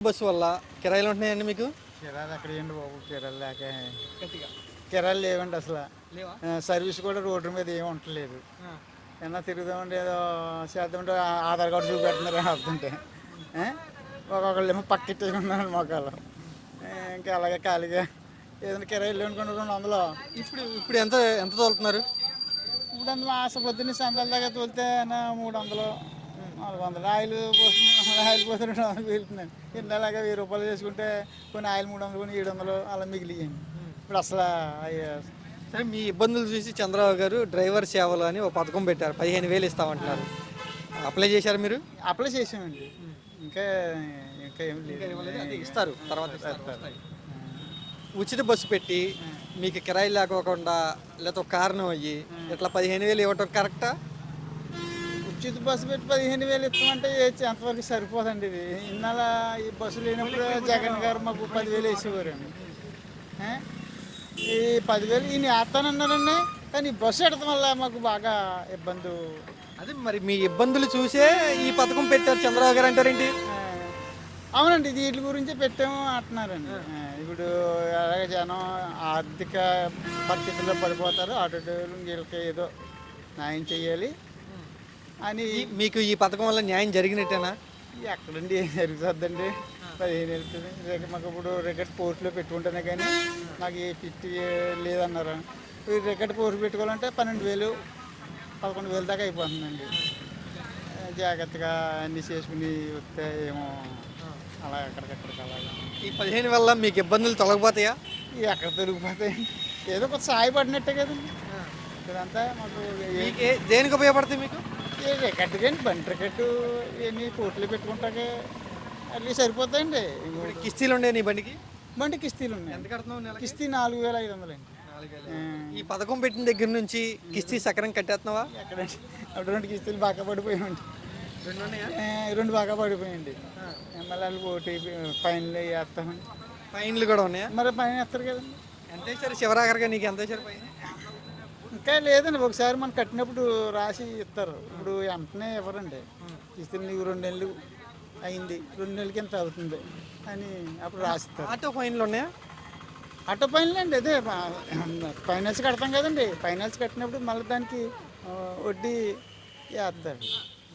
Bus వల్ల కిరాయిలు ఉంటున్నాయండి మీకు? కిరాలు ఎక్కడ ఏంటి బాబు కిరాలు లేక. కిరాలు లేవండి అసలు. సర్వీస్ కూడా రోడ్డు మీద ఏమి ఉండలేదు ఏమన్నా తిరుగుదామంటే ఏదో చేద్దామంటే ఆధార్ కార్డు చూపెడుతున్నారు ఆ? ఒక్కొక్కళ్ళు ఏమో పక్కెట్టేసుకున్నారు మొక్కలు ఇంకా అలాగే ఖాళీగా. ఏదైనా కిరాయి వెళ్ళి అనుకోండి రెండు వందలు. ఇప్పుడు ఇప్పుడు ఎంత ఎంత తోలుతున్నారు? ఇప్పుడు అందులో ఆశ పొద్దున్న సందాల దాకా తోలితే మూడు వందలు. నాలుగు వందలు ఆయిల్ ఆయిల్ పోతే రెండు వందలు వెయ్యి రూపాయలు చేసుకుంటే కొన్ని ఆయిల్ మూడు వందలు కొన్ని ఏడు వందలు అలా మిగిలియండి ఇప్పుడు అసలు అయ్యే. సరే మీ ఇబ్బందులు చూసి చంద్రబాబు గారు డ్రైవర్ సేవలు అని ఒక పథకం పెట్టారు. పదిహేను వేలు ఇస్తామంటున్నారు. అప్లై చేశారు మీరు? అప్లై చేసామండి. ఇంకా ఇంకా ఏం లేదు. ఇస్తారు. తర్వాత. ఉచిత బస్సు పెట్టి మీకు కిరాయి లేకోకుండా లేకపోతే కారణం అయ్యి ఇట్లా పదిహేను వేలు ఇవ్వటం కరెక్టా? ఉచిత బస్సు పెట్టి పదిహేను వేలు ఇస్తామంటే ఎంతవరకు సరిపోదండి ఇది. ఇన్నాళ్ళ ఈ బస్సు లేనప్పుడు జగన్ గారు మాకు పదివేలు వేసేవారండి? ఈ పదివేలు ఈయన వేస్తానన్నారండి కానీ ఈ బస్సు ఎడతాం వల్ల మాకు బాగా ఇబ్బంది. అదే మరి మీ ఇబ్బందులు చూసే ఈ పథకం పెట్టారు చంద్రబాబు గారు అంటారేంటి? ఆ, అవునండి వీటి గురించి పెట్టాము అంటున్నారండి. ఇప్పుడు అలాగే జనం ఆర్థిక పరిస్థితుల్లో పడిపోతారు ఆటో డ్రైవర్లు వీళ్ళకి ఏదో న్యాయం చేయాలి. అని మీకు ఈ పథకం వల్ల న్యాయం జరిగినట్టేనా? ఎక్కడండి? జరుగుతుందండి? పదిహేను వెళ్తుంది రేపు మాకు ఇప్పుడు రికార్డ్ పోస్ట్లో పెట్టుకుంటేనే కానీ నాకు ఏ ఫిఫ్టీ లేదన్నారు? రికార్డ్ పోస్ట్ పెట్టుకోవాలంటే పన్నెండు వేలు పదకొండు వేలు దాకా అయిపోతుందండి. జాగ్రత్తగా అన్నీ చేసుకుని వస్తే ఏమో అలా ఎక్కడికక్కడికి అలాగా. ఈ పదిహేను వల్ల మీకు ఇబ్బందులు తొలగిపోతాయా? ఎక్కడ దొరికిపోతాయి ఏదో కొంత సాయపడినట్టే కదండి. ఇదంతా మాకు దేనికి ఉపయోగపడతాయి మీకు? రికార్డు కానీ బండి రికార్డు ఇవన్నీ పోట్లు పెట్టుకుంటాకే అన్నీ సరిపోతాయండి. కిస్తీలు ఉండే నీ బండికి? బండి కిస్తీలు ఉన్నాయి? కిస్తీ నాలుగు వేల ఐదు వందలు అండి. ఈ పథకం పెట్టిన దగ్గర నుంచి కిస్తీ సకరం కట్టేస్తున్నావా? ఎక్కడండి అప్పుడు రెండు కిస్తీలు బాగా పడిపోయామండి రెండు బాగా పడిపోయాయండి. మళ్ళీ ఓటీ ఫైన్లు వేస్తామండి. ఫైన్లు కూడా ఉన్నాయా? మరి పైన వేస్తారు కదండి. ఎంత వేసారు శివరాఖరిగా నీకు ఎంత వేసారు పైన ఇంకా లేదండి ఒకసారి మనం కట్టినప్పుడు రాసి ఇస్తారు. ఇప్పుడు వెంటనే ఇవ్వరండి. కిస్తీలు నీకు రెండు నెలలు అయింది రెండు నెలలకి ఎంత అవుతుంది అని అప్పుడు రాసిస్తారు ఆటో ఫైన్లు ఉన్నాయా? ఆటో ఫైనల్ అండి అదే ఫైనాన్స్ కడతాం కదండి. ఫైనాన్స్ కట్టినప్పుడు మళ్ళీ దానికి వడ్డీ వేస్తారు.